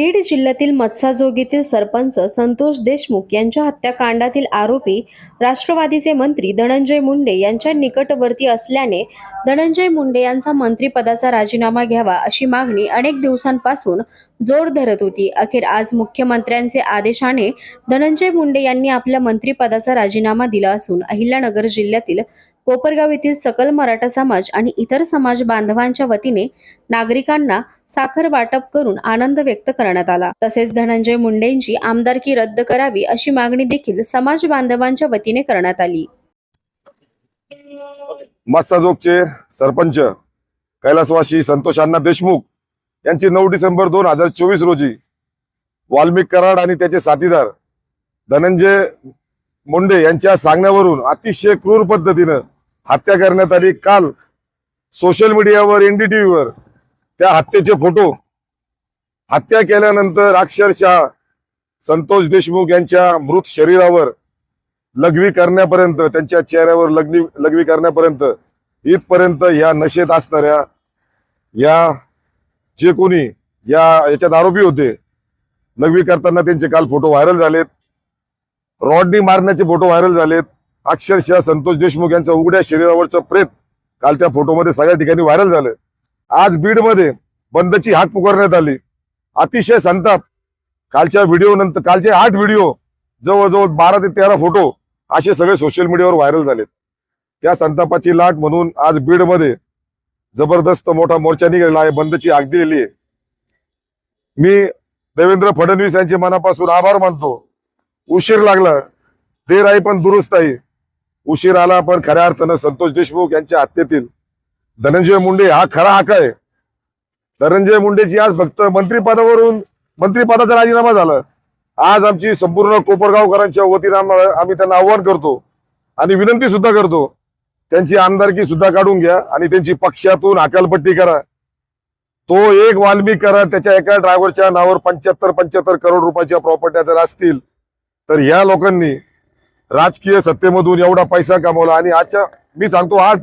बीड जिल्ह्यातील मत्साजोगीतील सरपंच संतोष देशमुख यांच्या हत्याकांडातील आरोपी राष्ट्रवादीचे मंत्री धनंजय मुंडे यांच्या निकटवर्ती असल्याने धनंजय मुंडे यांचा मंत्रिपदाचा राजीनामा घ्यावा अशी मागणी अनेक दिवसांपासून जोर धरत होती. अखेर आज मुख्यमंत्र्यांचे आदेशाने धनंजय मुंडे यांनी आपल्या मंत्रिपदाचा राजीनामा दिला असून अहिल्यानगर जिल्ह्यातील कोपरगाव येथील सकल मराठा समाज आणि इतर समाज बांधवांच्या वतीने नागरिकांना साखर वाटप करून आनंद व्यक्त करण्यात आला. तसेच धनंजय मुंडेंची आमदारकी रद्द करावी अशी मागणी देखील समाज बांधवांच्या वतीने करण्यात आली. मस्ताजोगचे सरपंच कैलासवासी संतोष अण्णा देशमुख यांची नऊ डिसेंबर दोन हजार चोवीस रोजी वाल्मिक कराड आणि त्याचे साथीदार धनंजय मुंडे यांच्या सांगण्यावरून अतिशय क्रूर पद्धतीनं हत्या करण्यात आली. काल सोशल मीडियावर एनडीटीव्हीवर त्या हत्येचे फोटो हत्या केल्यानंतर अक्षरशः संतोष देशमुख यांच्या मृत शरीरावर लघवी करण्यापर्यंत त्यांच्या चेहऱ्यावर लग्नी लघवी करण्यापर्यंत इथपर्यंत या नशेत असणाऱ्या या जे कोणी या याच्यात आरोपी होते लघवी करताना त्यांचे काल फोटो व्हायरल झालेत. रॉडनी मारण्याचे फोटो व्हायरल झालेत. अक्षरशः संतोष देशमुख यांचं उघड्या शरीरावरचं प्रेत काल त्या फोटोमध्ये सगळ्या ठिकाणी व्हायरल झालं. आज बीडमध्ये बंदची हाक पुकारण्यात आली. अतिशय संताप. कालच्या व्हिडिओ नंतर कालचे आठ व्हिडिओ जवळजवळ बारा ते तेरा फोटो असे सगळे सोशल मीडियावर व्हायरल झालेत. त्या संतापाची लाट म्हणून आज बीडमध्ये जबरदस्त मोठा मोर्चा निघालेला आहे बंदची आग दिलेली आहे. मी देवेंद्र फडणवीस यांचे मनापासून आभार मानतो. उशीर लागला. देर आहे पण दुरुस्त आहे. उशीर आला पण खऱ्या अर्थानं संतोष देशमुख यांच्या हत्येतील धनंजय मुंडे हा खरा हक्क आहे. धनंजय मुंडेची आज फक्त मंत्रिपदावरून मंत्रिपदाचा राजीनामा झाला. आज आमची संपूर्ण कोपरगावकरांच्या वतीनं आम्ही त्यांना आव्हान करतो आणि विनंती सुद्धा करतो त्यांची आमदारकी सुद्धा काढून घ्या आणि त्यांची पक्षातून अकालपट्टी करा. तो एक वाल्मी करा त्याच्या एका ड्रायव्हरच्या नावावर पंच्याहत्तर पंच्याहत्तर करोड रुपयाच्या प्रॉपर्ट्या जर असतील तर ह्या लोकांनी राजकीय सत्तेमधून एवढा पैसा कमवला आणि आजच्या मी सांगतो आज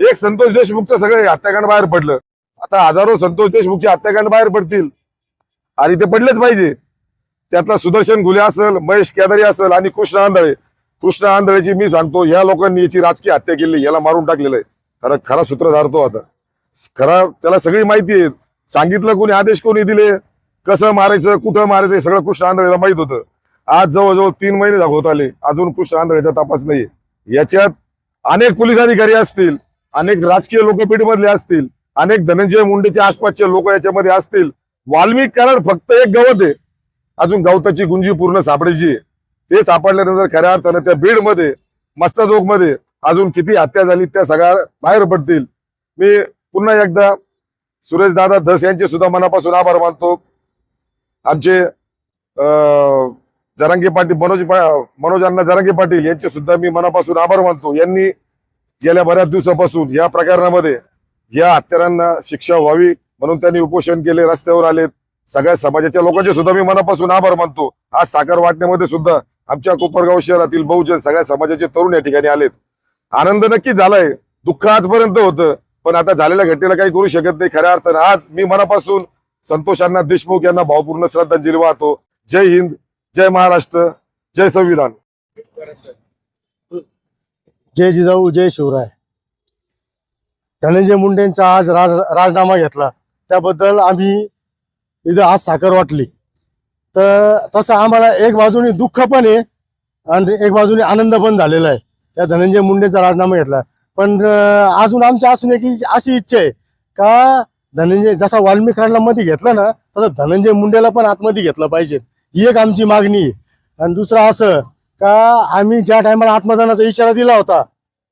एक संतोष देशमुखचं सगळे हत्याकांड बाहेर पडलं. आता हजारो संतोष देशमुखचे हत्याकांड बाहेर पडतील. आणि ते पडलेच पाहिजे. त्यातला सुदर्शन गुले असेल महेश केदारी असेल आणि कृष्ण आंधळे. कृष्ण आंधळेची मी सांगतो या लोकांनी याची राजकीय हत्या केली याला मारून टाकलेलं आहे. खरं खरा सूत्रधार तो आता. खरा त्याला सगळी माहिती आहे. सांगितलं कोणी आदेश कोणी दिले? कसं मारायचं कुठं मारायचं सगळं कृष्ण आंधळेला माहीत होतं. आज जवळजवळ तीन महिने दाखवत आले. अजून कृष्ण आंधळेचा तपास नाही याच्यात अनेक पोलीस अधिकारी असतील अनेक राजकीय लोकपीठमधले असतील अनेक धनंजय मुंडेचे आसपासचे लोक याच्यामध्ये असतील. वाल्मिक कारण फक्त एक गवत आहे. अजून गवताची गुंजी पूर्ण सापडायची आहे. ते सापडल्यानंतर खऱ्या अर्थानं त्या बीडमध्ये मस्तजोगमध्ये अजून किती हत्या झाली त्या सगळ्या बाहेर पडतील. मी पुन्हा एकदा सुरेश दादा धस यांचे सुद्धा मनापासून आभार मानतो. आमचे अं, जरांगे पाटील मनोज मनोजांना मनोज अण्णा जरांगे पाटील यांचे सुद्धा मी मनापासून आभार मानतो. यांनी गेल्या बऱ्याच दिवसापासून या प्रकरणामध्ये या हत्यारांना शिक्षा व्हावी म्हणून त्यांनी उपोषण केले रस्त्यावर आलेत. सगळ्या समाजाच्या लोकांचे सुद्धा मी मनापासून आभार मानतो. आज साखर वाटण्यामध्ये सुद्धा आमच्या कोपरगाव शहरातील बहुजन सगळ्या समाजाचे तरुण या ठिकाणी आलेत. आनंद नक्की झालाय. दुःख आजपर्यंत होतं पण आता झालेल्या घटनेला काही करू शकत नाही. खऱ्या अर्थानं आज मी मनापासून संतोष अण्णा देशमुख यांना भावपूर्ण श्रद्धांजली वाहतो. जय हिंद. जय महाराष्ट्र जय संविधान. जय जिजाऊ जय शिवराय. धनंजय मुंडेंचा आज राज राजीनामा घेतला. त्याबद्दल आम्ही इथं आज साखर वाटली. तर तसं आम्हाला एक बाजूने दुःख पण आहे आणि एक बाजूने आनंद पण झालेला आहे. त्या धनंजय मुंडेंचा राजीनामा घेतला. पण अजून आमच्या असून एक अशी इच्छा आहे का धनंजय जसा वाल्मिकाडला मध्ये घेतला ना तसं धनंजय मुंडेला पण आतमध्ये घेतलं पाहिजे. ही एक आमची मागणी. आणि दुसरं असं का आम्ही ज्या टायमाला आत्मदानाचा इशारा दिला होता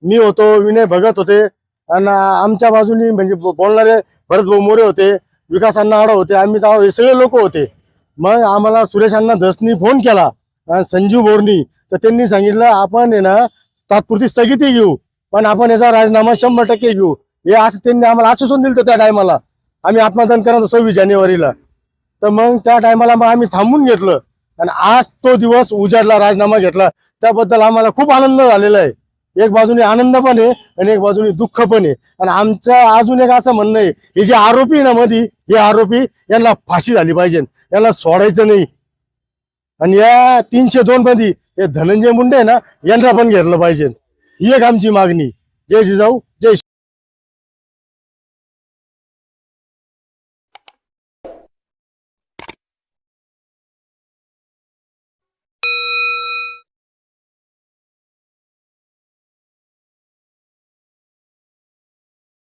मी होतो विनय भगत होते आणि आमच्या बाजूनी म्हणजे बोलणारे भरतभाऊ मोरे होते विकास अण्णा होते आम्ही तर हे सगळे लोक होते. मग आम्हाला सुरेश अण्णा धसनी फोन केला. आणि संजीव बोरणी तर त्यांनी सांगितलं आपण आहे ना तात्पुरती स्थगिती घेऊ पण आपण याचा राजीनामा शंभर टक्के घेऊ. हे असं त्यांनी आम्हाला आश्वासन दिलं त्या टायमाला आम्ही आत्मदान करत सव्वीस जानेवारीला. तर मग त्या टायमाला मग आम्ही थांबून घेतलं. आणि आज तो दिवस उजाडला राजीनामा घेतला. त्याबद्दल आम्हाला खूप आनंद झालेला आहे. एक बाजूने आनंद पण आहे आणि एक बाजूने दुःख पण आहे. आणि आमचं अजून एक असं म्हणणं आहे हे जे आरोपी आहे ना मधी हे आरोपी यांना फाशी झाली पाहिजे. यांना सोडायचं नाही. आणि या तीनशे दोन मध्ये हे धनंजय मुंडे ना यांना पण घेतलं पाहिजे. ही एक आमची मागणी. जय जिजाऊ जय